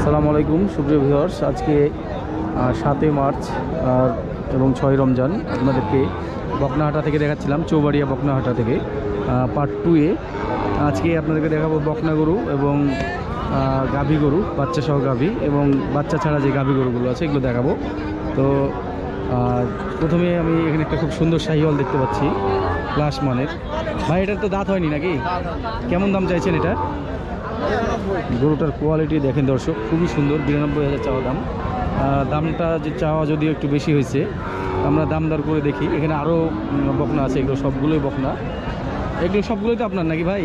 আসসালামু আলাইকুম, সুপ্রিয় ভিউয়ার্স। আজকে সাতই মার্চ এবং ছয় রমজান আপনাদেরকে বকনাহাটা থেকে দেখাচ্ছিলাম, চৌবাড়িয়া বকনাহাটা থেকে পার্ট টুয়ে আজকে আপনাদেরকে দেখাবো বকনা গরু এবং গাভী গরু, বাচ্চা সহ গাভী এবং বাচ্চা ছাড়া যে গাভী গরুগুলো আছে, এগুলো দেখাবো। তো প্রথমে আমি এখানে একটা খুব সুন্দর শাহিওয়াল দেখতে পাচ্ছি ক্লাস মানের। ভাই, এটার তো দাঁত হয়নি নাকি? কেমন দাম চাইছেন এটা? গরুটার কোয়ালিটি দেখেন দর্শক খুবই সুন্দর বিরানব্বই হাজার চাওয়া দাম। দামটা যে চাওয়া যদিও একটু বেশি হয়েছে আমরা দাম দর করে দেখি। এখানে আরও বকনা আছে এগুলো সবগুলোই বকনা। এগুলো সবগুলোই তো আপনার নাকি ভাই?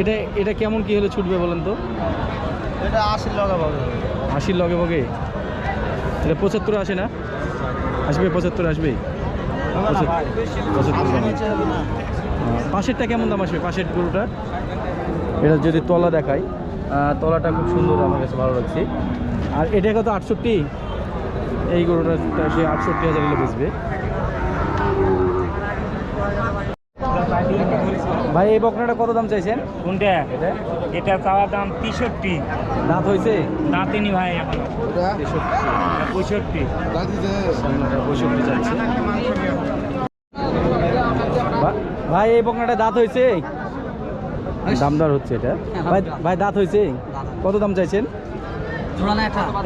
এটা এটা কেমন কি হলে ছুটবে বলেন তো? এটা আশি লগে পাবে আশির লগে বগে এটা পঁচাত্তর আসে না? আসবে পঁচাত্তর আসবে? পঁচাত্তর পাশেরটা কেমন দাম আসবে? পাশের গরুটা এটা যদি তলা দেখাই তলাটা খুব সুন্দর আমার কাছে ভালো লাগছে। আর এটা কত আটষট্টি? এই গরুটা সে আটষট্টি হাজার হলে বেচবে। ভাই এই বকনাটা কত দাম চাইছেন? কোনটা? এটা? চাওয়ার দাম তেষট্টি। দাঁত হয়েছে? দাঁতিনি ভাই এখন। পঁয়ষট্টি। পঁয়ষট্টি চাইছে। ভাই এই বকনাটা দাঁত হয়েছে। দামদার হচ্ছে এটা। ভাই ভাই দাঁত হয়েছে? কত দাম চাইছেন?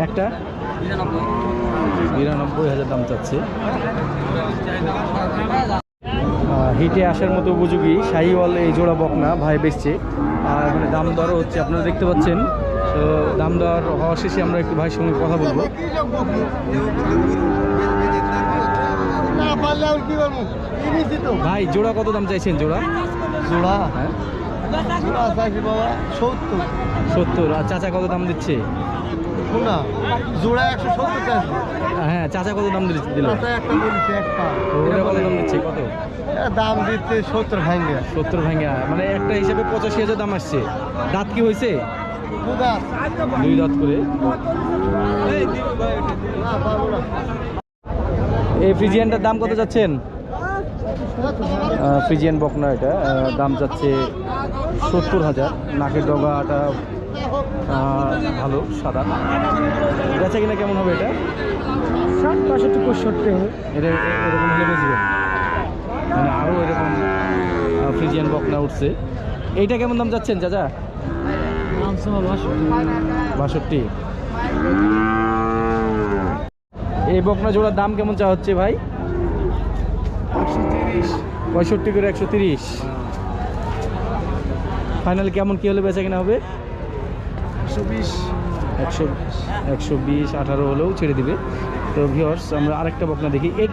একটা। বিরানব্বই হাজার দাম চাচ্ছে। হিটে আসার মতো উপযোগী শাহিওয়াল এই জোড়া বকনা ভাই বেচছে। আর মানে দাম দরও হচ্ছে আপনারা দেখতে পাচ্ছেন। তো দাম দর হওয়া শেষে আমরা একটু ভাইয়ের সঙ্গে কথা বলব। না পারলে আর কি করব? কিনেছি তো। ভাই জোড়া কত দাম চাইছেন জোড়া? জোড়া? হ্যাঁ জোড়া চাইছি বাবা সত্তর। সত্তর। আর চাচা কত দাম দিচ্ছে? জোড়া একশো সত্তর চাইছি। হ্যাঁ চাচা কত দাম দিল দিল? একটা বলেছে একটা। ওটা কত দাম দিচ্ছে? কত? দাম দিচ্ছে সত্তর ভাঙ্গে। সত্তর ভাঙ্গা। মানে একটা হিসাবে পঁচাশি হাজার দাম আসছে। দাঁত কি হয়েছে? দুই দাঁত করে। এই ফ্রিজিয়ানটার দাম কত যাচ্ছেন? ফ্রিজিয়ান বকনা এটা দাম যাচ্ছে সত্তর হাজার। নাকের ডগাটা ভালো সাদা। বেচা কিনা কেমন হবে এটা? ষাট পঁয়ষট্টি পঁয়ষট্টি হবে। এটা এরকম হলে বেচবেন। মানে আরও এরকম ফ্রিজিয়ান বকনা উঠছে। এইটা কেমন দাম যাচ্ছেন চাচা? বাষট্টি। এই বকনা জোড়ার দাম কেমন চা হচ্ছে ভাই? পঁয়ষট্টি করে একশো তিরিশ। ফাইনাল কেমন কি হলে বেচা কিনা হবে? একশো বিশ। একশো বিশ আঠারো হলেও ছেড়ে দিবে। তো ভিওর্স আমরা আরেকটা বকনা দেখি। এই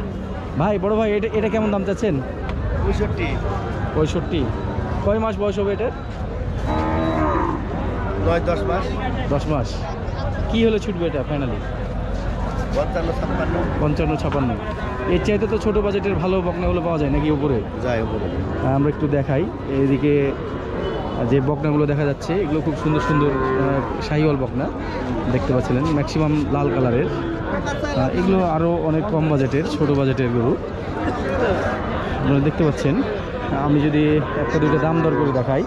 ভাই বড় ভাই এটা এটা কেমন দাম চাচ্ছেন? পঁয়ষট্টি। পঁয়ষট্টি। কয় মাস বয়স হবে এটা নয় দশ মাস। দশ মাস। কী হলে ছুটবে এটা ফাইনালি পঞ্চান্ন ছাপান্ন এর চাইতে তো ছোটো বাজেটের ভালো বকনাগুলো পাওয়া যায় নাকি উপরে? যায় উপরে। আমরা একটু দেখাই। এদিকে যে বকনাগুলো দেখা যাচ্ছে এগুলো খুব সুন্দর সুন্দর শাহিওয়াল বকনা। দেখতে পাচ্ছিলেন ম্যাক্সিমাম লাল কালারের। এগুলো আরও অনেক কম বাজেটের ছোট বাজেটের গরু। আপনারা দেখতে পাচ্ছেন আমি যদি একটা দুটো দাম দর করে দেখাই।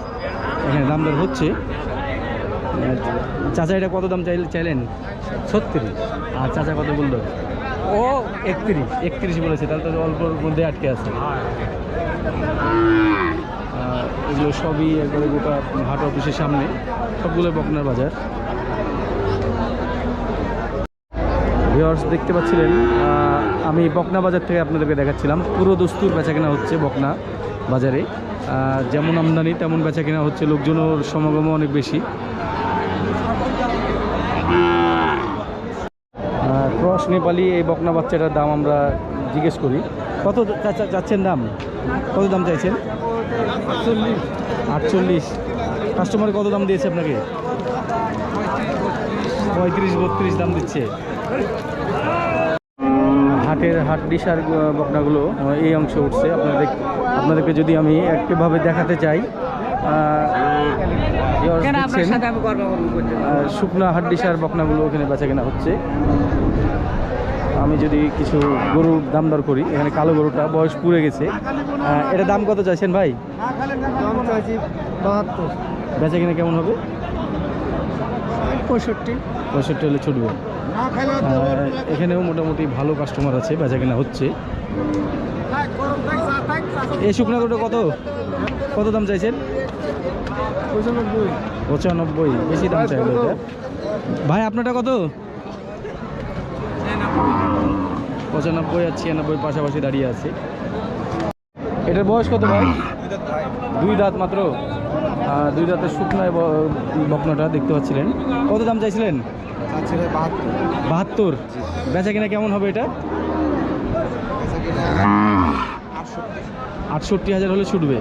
এখানে দাম দর হচ্ছে। চাচা এটা কত দাম চাইল চাইলেন? ছত্রিশ। আর চাচা কত বলল? ও একত্রিশ। একত্রিশ বলেছে তাহলে তো অল্পর মধ্যে আটকে আছে। এগুলো সবই একবারে গোটা হাট অফিসের সামনে সবগুলো বকনার বাজার। ভিওর্স দেখতে পাচ্ছিলেন আমি বকনা বাজার থেকে আপনাদেরকে দেখাচ্ছিলাম। পুরো দস্তুর বেচা কেনা হচ্ছে বকনা বাজারে। যেমন আমদানি তেমন বেচা কেনা হচ্ছে লোকজনের সমাগমও অনেক বেশি আহ, ক্রস নেপালি এই বকনা বাচ্চাটার দাম আমরা জিজ্ঞেস করি। কত চাচ্ছেন দাম? কত দাম চাইছেন? আটচল্লিশ। কাস্টমার কত দাম দিয়েছে আপনাকে? পঁয়ত্রিশ, বত্রিশ দাম দিচ্ছে। হাটের হাট ডিসার বকনাগুলো এই অংশে উঠছে। আপনাদের আপনাদেরকে যদি আমি একভাবে দেখাতে চাই শুকনা হাড্ডিসার বকনাগুলো ওখানে বেচা কেনা হচ্ছে। আমি যদি কিছু গরুর দাম দর করি এখানে কালো গরুটা বয়স পুড়ে গেছে। এটা দাম কত চাইছেন ভাই? বেচা কিনা কেমন হবে? পঁয়ষট্টি। পঁয়ষট্টি হলে ছুটবে। এখানেও মোটামুটি ভালো কাস্টমার আছে বেচা কেনা হচ্ছে। এই শুকনা দুটো কত? কত দাম চাইছেন? পঁচানব্বই। বেশি দাম চাইলো এটা ভাই আপনারটা কত? পঁচানব্বই আর ছিয়ানব্বই পাশাপাশি দাঁড়িয়ে আছে। এটার বয়স কত ভাই? দুই দাঁত মাত্র। দুই দাঁতের শুকনায় বকনাটা দেখতে পাচ্ছিলেন। কত দাম চাইছিলেন? বাহাত্তর। বেচা কিনা কেমন হবে এটা? আটষট্টি হাজার হলে ছুটবে।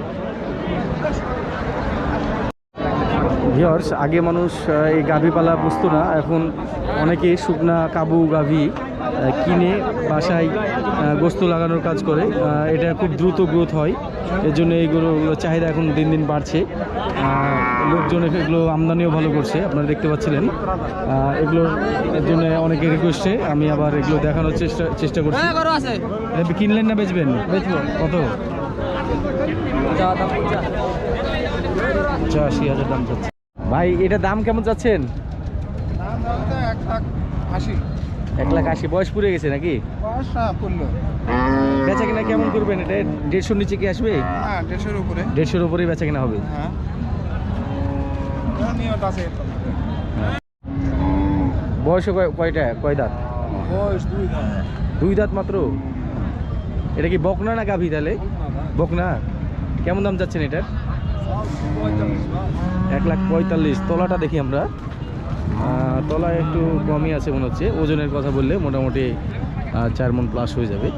ভিওর্স আগে মানুষ এই গাভী পালা পুষতো না। এখন অনেকে শুকনা কাবু গাভী কিনে বাসায় গোস্ত লাগানোর কাজ করে। এটা খুব দ্রুত গ্রোথ হয়। এর জন্য এইগুলো চাহিদা এখন দিন দিন বাড়ছে। লোকজন এগুলো আমদানিও ভালো করছে আপনারা দেখতে পাচ্ছিলেন। এগুলোর এর জন্য অনেকে রিকোয়েস্টে আমি আবার এগুলো দেখানোর চেষ্টা চেষ্টা করছি। এটা কিনলেন না বেচবেন? বেচবো। কত? পঁচাশি হাজার দাম যাচ্ছে ভাই এটা দাম কেমন যাচ্ছেন এক লাখ আশি। বয়স পুড়ে গেছে নাকি? পড়ল। বেচা কিনা কেমন করবেন এটা? দেড়শোর নিচে কি আসবে? হ্যাঁ দেড়শোর উপরে। দেড়শোর উপরেই বেচা কিনা হবে। হ্যাঁ। বয়স কয়টা? কয় দাঁত? বয়স দুই দাম দুই দাঁত মাত্র? এটা কি বকনা না গাভী তাহলে? বকনা কেমন দাম যাচ্ছেন এটার? এক লাখ পঁয়তাল্লিশ। তলাটা দেখি আমরা। তলায় একটু কমই আছে মনে হচ্ছে। ওজনের কথা বললে মোটামুটি চার মন প্লাস হয়ে যাবে।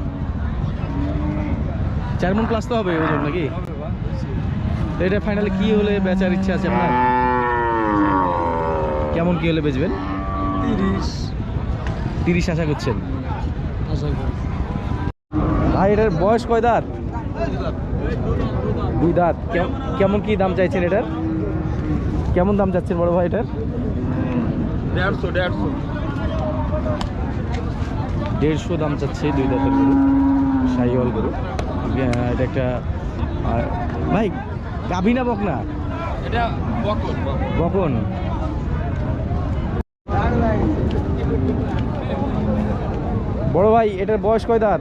চার মন প্লাস তো হবে ওজন নাকি? এটা ফাইনালি কি হলে বেচার ইচ্ছা আছে আপনার? কেমন কি হলে বেচবেন? তিরিশ। তিরিশ আশা করছেন? ভাই এটার বয়স কয় দাঁত? দুই দাঁত। কেম- কেমন কি দাম চাইছেন এটার? কেমন দাম চাচ্ছেন বড় ভাই এটার? দেড়শো দেড়শো। দেড়শো দাম চাচ্ছে দুই দাঁতের গরু সাইওয়াল গরু। এটা একটা ভাই গাভী না বক না এটা বকন বড় ভাই এটার বয়স কয় দাঁত?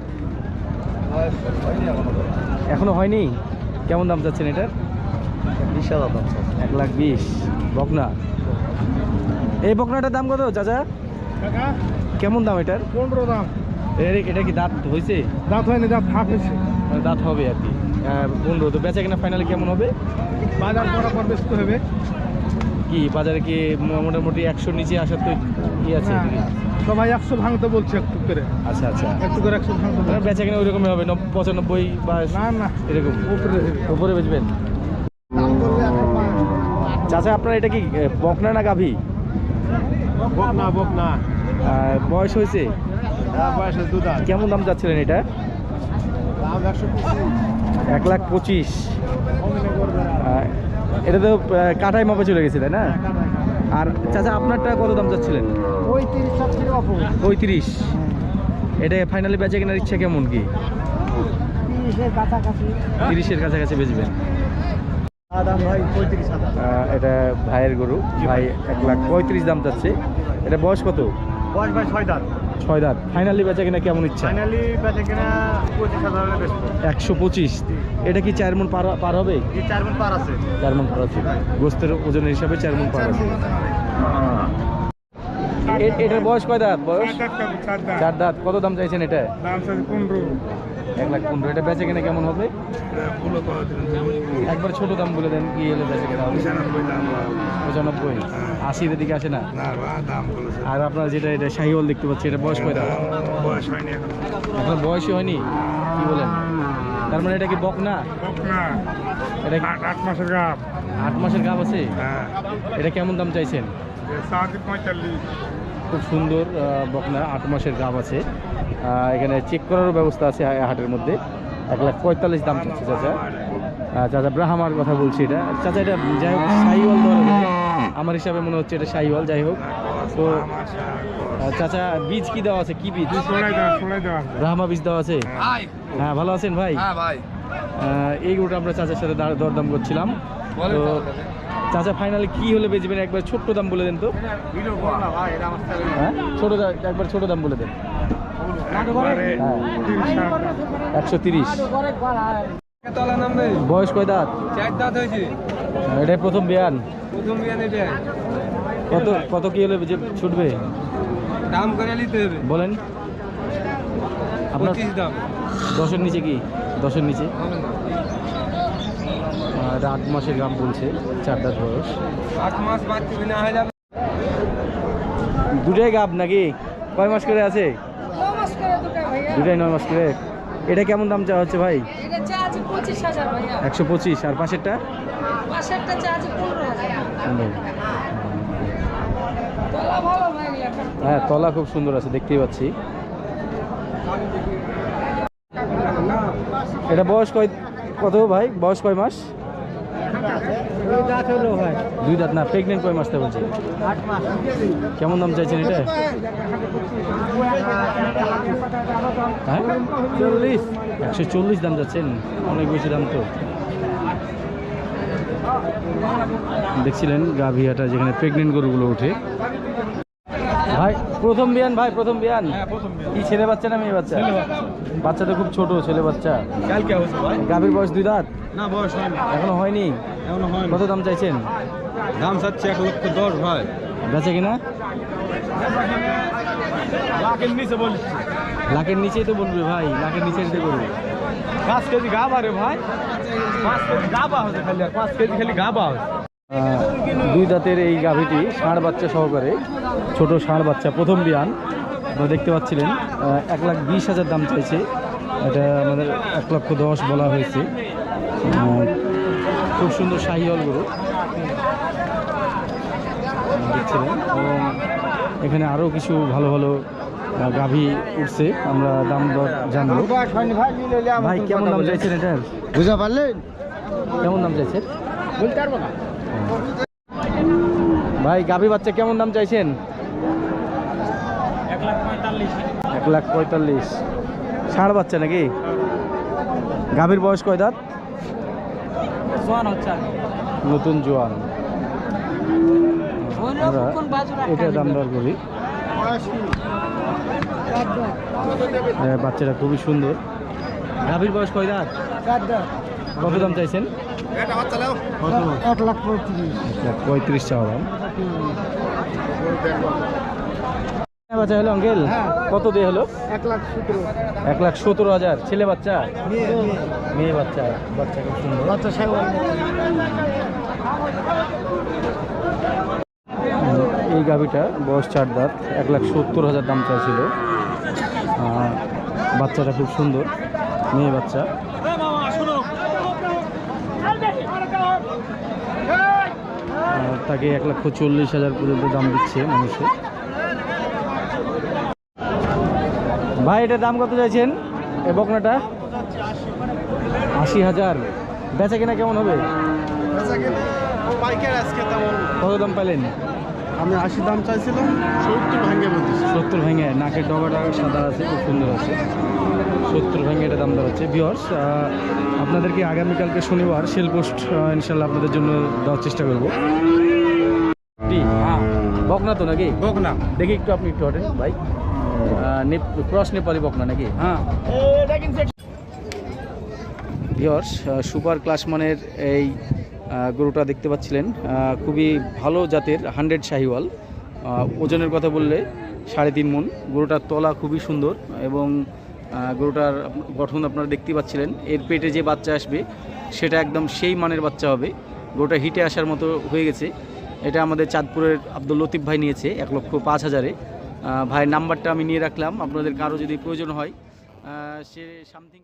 এখনও হয়নি? কেমন দাম চাচ্ছেন এটার? বিশ হাজার দাম এক লাখ বিশ। বকনা। এই বকনাটার দাম কত চাচা? কেমন দাম এটার? পনেরো দাম। এর এটা কি দাঁত হয়েছে? দাঁত হয়নি দাঁত ফাঁক হয়েছে। মানে দাঁত হবে আর কি। পনেরো তো বেচা কিনা ফাইনালি কেমন হবে? বাজার পর ব্যস্ত হবে। কি বাজারে কি মোটামুটি একশোর নিচে আসার তো কি আছে সবাই একশো ভাঙতে বলছে একটু করে। আচ্ছা আচ্ছা। একটু করে একশো ভাঙতে। বেচা কিনা ওই রকমই হবে নব- পঁচানব্বই বা না না এরকম। উপরে উপরে বেচবেন? চাচা আপনার এটা কি বকনা না গাভী? বক না বক না বয়স হয়েছে? বয়সে দু কেমন দাম চাচ্ছিলেন এটা? এক লাখ পঁচিশ। এটা তো কাটাই মাপে চলে গেছে তাই না? আর চাচা আপনারটা কত দাম চাচ্ছিলেন? পঁয়ত্রিশ এটা ফাইনালি বেচে কেনার ইচ্ছা কেমন কি? তিরিশের কাছাকাছি। বেচবেন। দাম এটা ভাইয়ের গরু। ভাই। এক লাখ পঁয়ত্রিশ দাম চাচ্ছে। এটা বয়স কত? বয়স ভাই ছয় দাঁত। ছয় দাঁত। ফাইনালি বেচা কিনা কেমন ইচ্ছা? ফাইনালি বেচে কিনা পঁচিশ হাজার একশো পঁচিশ। এটা কি চার মন পার পার হবে? চার মন পার আছে। চার মন পার আছে। গোস্তের ওজনের হিসাবে চার মন পার আছে। এটার বয়স কয় দাঁত? বয়স? চার দাঁত। কত দাম চাইছেন এটা? দাম পনেরো। এক লাখ পনেরো এটা বেচে কিনা কেমন হবে? একবার ছোট দাম বলে দেন কি হলে বেচে কিনা হবে? পঁচানব্বই। আশির দিকে আসে না? আর আপনার যেটা এটা শাহিওয়াল দেখতে পাচ্ছি এটা বয়স কয় দাঁত বয়স হয়নি এখন আপনার বয়সই হয়নি? কি বলেন? তার মানে এটা কি বক না? এটা কি আট মাসের গাপ আট মাসের গাব আছে? এটা কেমন দাম চাইছেন? খুব সুন্দর বকনা আট মাসের গাব আছে। এখানে চেক করারও ব্যবস্থা আছে হাটের মধ্যে। এক লাখ পঁয়তাল্লিশ দাম চাচ্ছে চাচা। চাচা ব্রাহ্মার কথা বলছি এটা। চাচা এটা যাই হোক ধরা। আমার হিসাবে মনে হচ্ছে এটা শাহিওয়াল যাই হোক। তো চাচা বীজ কি দেওয়া আছে? কি বীজ? ব্রাহ্মা বীজ দেওয়া আছে? হ্যাঁ ভালো আছেন ভাই? হ্যাঁ আহ, এই গরুটা আমরা চাচার সাথে দরদাম করছিলাম। তো চাচা। ফাইনালি কি হলে বেচবেন? একবার ছোট্ট দাম বলে দেন তো। হ্যাঁ? ছোট দাম একবার ছোট দাম বলে দেন। একশো তিরিশ। বয়স কয় দাঁত? এটাই প্রথম বিয়ান। কত কত কি হলে যে ছুটবে? দাম করে নিতে হবে। বলেন। আপনার দশের নিচে কি? দশের নিচে? আর আট মাসের গাম বলছে চার দাঁত বয়স। আট মাস বাচ্চা না হয়ে যাবে দুটাই গাব নাকি? কয় মাস করে আছে? দুটাই নয় মাস করে এটা কেমন দাম চাওয়া হচ্ছে ভাই? চা একশো পঁচিশ আর পাশেরটা? চা। হ্যাঁ তলা খুব সুন্দর আছে দেখতেই পাচ্ছি। এটা বয়স কয় কত ভাই? বয়স কয় মাস? দুই দাঁত না প্রেগনেন্ট কয় মাস তা বলছি? কেমন দাম চাইছেন এটা? হ্যাঁ? চল্লিশ। একশো চল্লিশ দাম যাচ্ছেন অনেক বেশি দাম তো। দেখছিলেন গাভিয়াটা যেখানে প্রেগনেন্ট গরুগুলো ওঠে। ভাই প্রথম বিয়ান ভাই প্রথম বিয়ান। কি ছেলে বাচ্চা না মেয়ে বাচ্চা? বাচ্চা। তো খুব ছোট ছেলে বাচ্চা। গাভীর বয়স দুই দাঁত? না বয়স হয়নি। এখনও হয়নি? এখনও হয়নি। কত দাম চাইছেন? দাম চাচ্ছে এক লক্ষ দশ ভাই। বেচে কিনা? লাখের নিচে বলিস লাখের নিচেই তো বলবে ভাই লাখের নিচে দিতে করবে পাঁচ কেজি গা বারে ভাই। পাঁচ কেজি গা বা হচ্ছে খালি পাঁচ কেজি খালি গা বা হচ্ছে দুই দাঁতের এই গাভীটি ষাঁড় বাচ্চা সহকারে ছোট ষাঁড় বাচ্চা প্রথম বিয়ান। আপনারা দেখতে পাচ্ছিলেন এক লাখ বিশ হাজার দাম চাইছে। এটা আমাদের এক লক্ষ দশ বলা হয়েছে। খুব সুন্দর শাহিওয়াল গরু। দেখছিলেন। এবং এখানে আরও কিছু ভালো ভালো গাভী উঠছে। আমরা দাম দর জানব। ভাই কেমন দাম চাইছেন এটার? বুঝতে পারলেন? কেমন দাম চাইছেন? বলতে পারব না। ভাই গাভী বাচ্চা কেমন দাম চাইছেন? এক লাখ পঁয়তাল্লিশ। এক লাখ পঁয়তাল্লিশ। ষাঁড় বাচ্চা নাকি? গাভীর বয়স কয় দাঁত? সোয়ান হচ্ছে নতুন জোয়ান। এটা দাম দর করি হ্যাঁ, বাচ্চাটা খুবই সুন্দর। গাভীর বয়স কয় দাঁত? কত দাম চাইছেন? এক লাখ পঁয়ত্রিশ। পঁয়ত্রিশ চাওয়া দাম। বাচ্চা হলো আঙ্কেল? কত দিয়ে হলো? এক লাখ সতেরো এক লাখ সতেরো হাজার। ছেলে বাচ্চা? মেয়ে বাচ্চা। বাচ্চা খুব সুন্দর। বাচ্চা এই গাভিটা বয়স চার দাঁত এক লাখ সত্তর হাজার দাম চাইছিল। বাচ্চাটা খুব সুন্দর মেয়ে বাচ্চা। তাকে এক লক্ষ চল্লিশ হাজার পর্যন্ত দাম দিচ্ছে মানুষে। ভাই এটার দাম কত চাইছেন? এ বকনাটা? আশি হাজার। বেচা কিনা কেমন হবে? কত দাম পাইলেন? আমি আশি দাম চাইছিলাম সত্তর ভাঙ্গে সত্তর ভেঙে নাকের ডগাটা সাদা আছে খুব সুন্দর আছে। সত্তর ভেঙে এটা দাম দর হচ্ছে। বিয়র্স আপনাদেরকে আগামীকালকে শনিবার সেল পোস্ট ইনশাল্লাহ আপনাদের জন্য দেওয়ার চেষ্টা করব। হ্যাঁ। বকনা তো নাকি? বকনা। দেখি একটু আপনি একটু হটেন ভাই। ক্রস নেপালি বকনা নাকি? হ্যাঁ। ভিওর্স সুপার ক্লাস মানের এই গরুটা দেখতে পাচ্ছিলেন। খুবই ভালো জাতের হান্ড্রেড শাহিওয়াল। ওজনের কথা বললে সাড়ে তিন মন। গরুটার তলা খুবই সুন্দর এবং গরুটার গঠন আপনারা দেখতে পাচ্ছিলেন। এর পেটে যে বাচ্চা আসবে সেটা একদম সেই মানের বাচ্চা হবে। গরুটা হিটে আসার মতো হয়ে গেছে। এটা আমাদের চাঁদপুরের আব্দুল লতিফ ভাই নিয়েছে এক লক্ষ পাঁচ হাজারে। ভাইয়ের নাম্বারটা আমি নিয়ে রাখলাম। আপনাদের কারও যদি প্রয়োজন হয় সে সামথিং